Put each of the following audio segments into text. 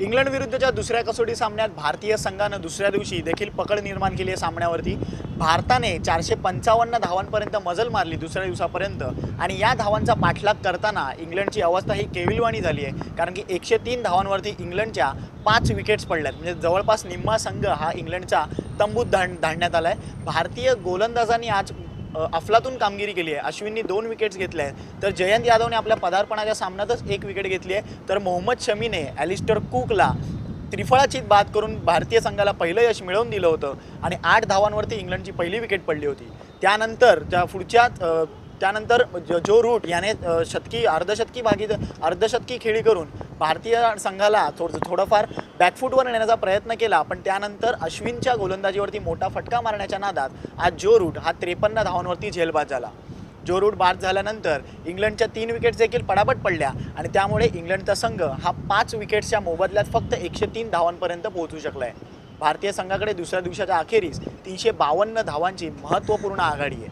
England विरुद्धच्या दुसऱ्या कसोटी सामन्यात भारतीय संघानं दुसऱ्या दिवशी देखील पकड निर्माण केली आहे सामन्यावरती. भारताने चारशे पंचावन्न धावांपर्यंत मजल मारली दुसऱ्या दिवसापर्यंत. आणि या धावांचा पाठलाग करताना इंग्लंडची अवस्था ही केविलवाणी झाली आहे. कारण की एकशे तीन धावांवरती इंग्लंडच्या पाच विकेट्स पडल्यात. म्हणजे जवळपास निम्मा संघ हा इंग्लंडचा तंबूत धाड धाडण्यात आला आहे भारतीय गोलंदाजांनी आज अफलातून कामगिरी केली आहे. अश्विननी दोन विकेट्स घेतल्या आहेत. तर जयंत यादवने आपल्या पदार्पणाच्या सामन्यातच एक विकेट घेतली आहे. तर मोहम्मद शमीने ॲलिस्टर कुकला त्रिफळाचीत बाद करून भारतीय संघाला पहिलं यश मिळवून दिलं होतं आणि आठ धावांवरती इंग्लंडची पहिली विकेट पडली होती. त्यानंतर त्या पुढच्या त्यानंतर ज- जो रूट याने शतकी अर्धशतकी भागी अर्धशतकी खेळी करून भारतीय संघाला थोडं थोडंफार बॅकफूटवर नेण्याचा प्रयत्न केला पण त्यानंतर अश्विनच्या गोलंदाजीवरती मोठा फटका मारण्याच्या नादात आज जो रूट हा त्रेपन्न धावांवरती झेलबाद झाला. जो रूट बाद झाल्यानंतर इंग्लंडच्या तीन विकेट्स देखील पडापट पडल्या आणि त्यामुळे इंग्लंडचा संघ हा पाच विकेट्सच्या मोबदल्यात फक्त एकशे तीन धावांपर्यंत पोहोचू शकला आहे भारतीय संघाकडे दुसऱ्या दिवसाच्या अखेरीस तीनशे बावन्न धावांची महत्त्वपूर्ण आघाडी आहे.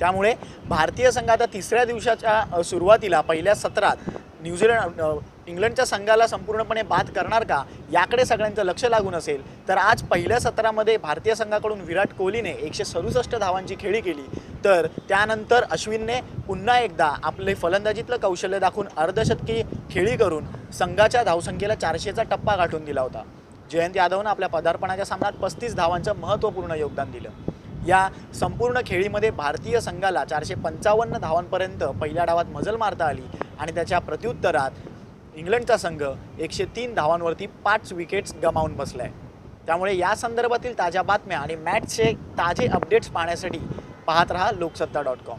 त्यामुळे भारतीय संघ आता तिसऱ्या दिवसाच्या सुरुवातीला पहिल्या सत्रात न्यूझीलंड इंग्लंडच्या संघाला संपूर्णपणे बाद करणार का? याकडे सगळ्यांचं लक्ष लागून असेल. तर आज पहिल्या सत्रामध्ये भारतीय संघाकडून विराट कोहलीने एकशे सदुसष्ट धावांची खेळी केली. तर त्यानंतर अश्विनने पुन्हा एकदा आपले फलंदाजीतलं कौशल्य दाखवून अर्धशतकी खेळी करून संघाच्या धावसंख्येला चारशेचा टप्पा गाठून दिला होता. जयंत यादवनं आपल्या पदार्पणाच्या सामन्यात पस्तीस धावांचं महत्त्वपूर्ण योगदान दिलं. या संपूर्ण खेळीमध्ये भारतीय संघाला चारशे पंचावन्न धावांपर्यंत पहिल्या डावात मजल मारता आली आणि त्याच्या प्रत्युत्तरात इंग्लंडचा संघ एकशे तीन धावांवरती पाच विकेट्स गमावून बसलाय. त्यामुळे या संदर्भातील ताज्या बातम्या आणि मॅचचे ताजे अपडेट्स पाहण्यासाठी पाहत रहा लोकसत्ता डॉट कॉम